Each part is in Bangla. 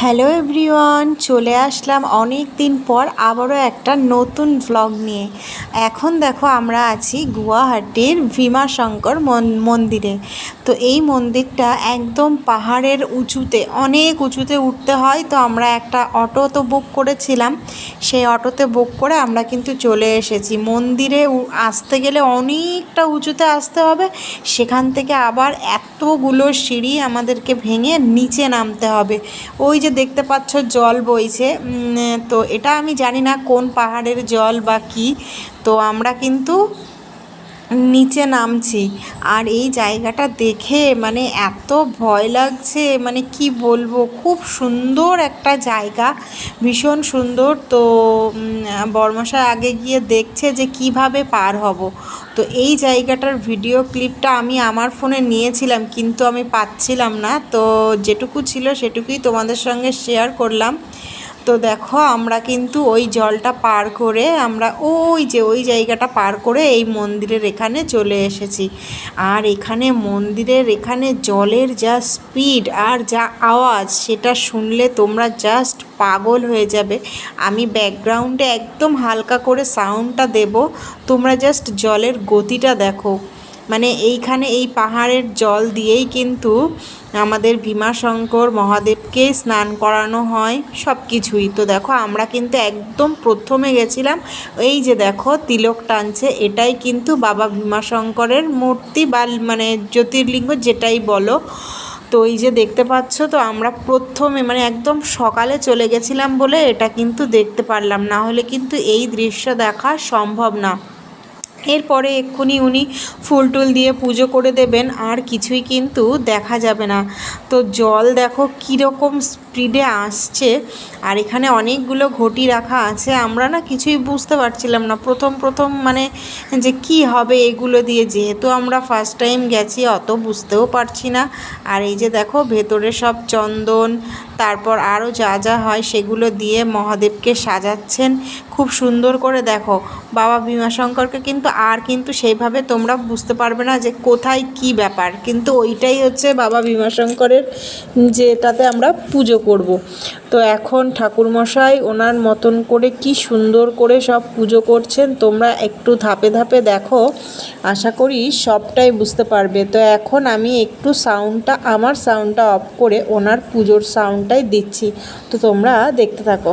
হ্যালো এভরিওয়ান, চলে আসলাম অনেক দিন পর আবারও একটা নতুন ভ্লগ নিয়ে। এখন দেখো আমরা আছি গুয়াহাটির ভীমাশঙ্কর মন- মন্দিরে। তো এই মন্দিরটা একদম পাহাড়ের উঁচুতে, অনেক উঁচুতে উঠতে হয়। তো আমরা একটা অটো তো বুক করেছিলাম। সেই অটোতে বুক করে আমরা কিন্তু চলে এসেছি। মন্দিরে আসতে গেলে অনেকটা উঁচুতে আসতে হবে। সেখান থেকে আবার এতগুলো সিঁড়ি আমাদেরকে ভেঙে নিচে নামতে হবে। ওই যে দেখতে পাচ্ছ জল বইছে। তো এটা আমি জানি না কোন পাহাড়ের জল বা কি। তো আমরা কিন্তু নিচে নামছি। আর এই জায়গাটা দেখে মানে এত ভয় লাগছে মানে কি বলব? খুব সুন্দর একটা জায়গা, ভীষণ সুন্দর। তো বর্মশাই আগে গিয়ে দেখছে যে কীভাবে পার হব। তো এই জায়গাটার ভিডিও ক্লিপটা আমি আমার ফোনে নিয়েছিলাম, কিন্তু আমি পাচ্ছিলাম না। তো যেটুকু ছিল সেটুকুই তোমাদের সঙ্গে শেয়ার করলাম। তো দেখো, আমরা কিন্তু ওই জলটা পার করে আমরা ওই যে ওই জায়গাটা পার করে এই মন্দিরের এখানে চলে এসেছি। আর এখানে মন্দিরের এখানে জলের যা স্পিড আর যা আওয়াজ, সেটা শুনলে তোমরা জাস্ট পাগল হয়ে যাবে। আমি ব্যাকগ্রাউন্ডে একদম হালকা করে সাউন্ডটা দেব, তোমরা জাস্ট জলের গতিটা দেখো। মানে এইখানে এই পাহাড়ের জল দিয়েই কিন্তু আমাদের ভীমাশঙ্কর মহাদেবকে স্নান করানো হয় সব কিছুই তো দেখো, আমরা কিন্তু একদম প্রথমে গেছিলাম, এই যে দেখো, তিলক টানছে, এটাই কিন্তু বাবা ভীমাশঙ্করের মূর্তি বা মানে জ্যোতির্লিঙ্গ যেটাই বলো। তো এই যে দেখতে পাচ্ছ, তো আমরা প্রথমে মানে একদম সকালে চলে গেছিলাম বলে এটা কিন্তু দেখতে পারলাম। না হলে কিন্তু এই দৃশ্য দেখা সম্ভব না। এরপরে এক্ষুনি উনি ফুল টুল দিয়ে পুজো করে দেবেন, আর কিছুই কিন্তু দেখা যাবে না। তো জল দেখো কীরকম স্পিডে আসছে, আর এখানে অনেকগুলো ঘটি রাখা আছে। আমরা না কিছুই বুঝতে পারছিলাম না। প্রথম প্রথম মানে যে কি হবে এগুলো দিয়ে, যেহেতু আমরা ফার্স্ট টাইম গেছি, অত বুঝতেও পারছি না। আর এই যে দেখো ভেতরে সব চন্দন তারপর আরও যা যা হয় সেগুলো দিয়ে মহাদেবকে সাজাচ্ছেন। খুব সুন্দর করে দেখো। বাবা ভীমাশঙ্করকে কিন্তু আর কিন্তু সেইভাবে তোমরা বুঝতে পারবে না যে কোথায় কি ব্যাপার। কিন্তু ওইটাই হচ্ছে বাবা ভীমাশঙ্করের যেটাতে আমরা পুজো করব। তো এখন ঠাকুরমশাই ওনার মতন করে কি সুন্দর করে সব পুজো করছেন, তোমরা একটু ধাপে ধাপে দেখো। আশা করি সবটাই বুঝতে পারবে। তো এখন আমি একটু সাউন্ডটা আমার সাউন্ডটা অফ করে ওনার পুজোর সাউন্ডটাই দিচ্ছি। তো তোমরা দেখতে থাকো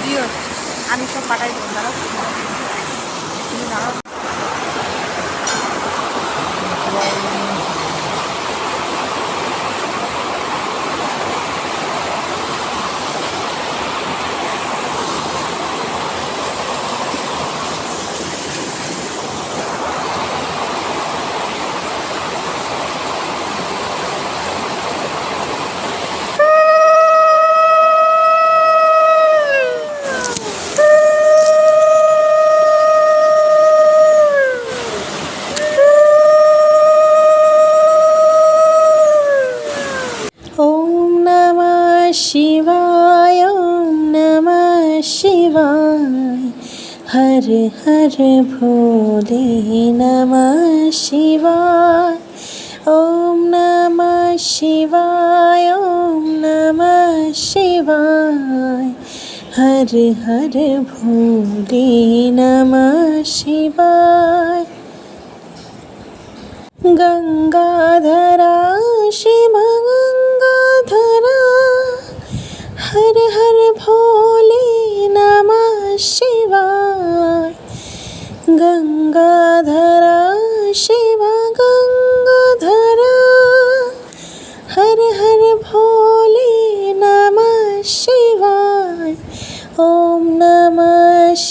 ভিডিও আমি সব পাঠাই দেবো দাঁড়াও। দাঁড়াও। शिवाय ॐ नमः शिवाय हर हर भोले नमः शिवाय ॐ नमः शिवाय ॐ नमः शिवाय हर हर भोले नमः शिवाय गङ्गाधरा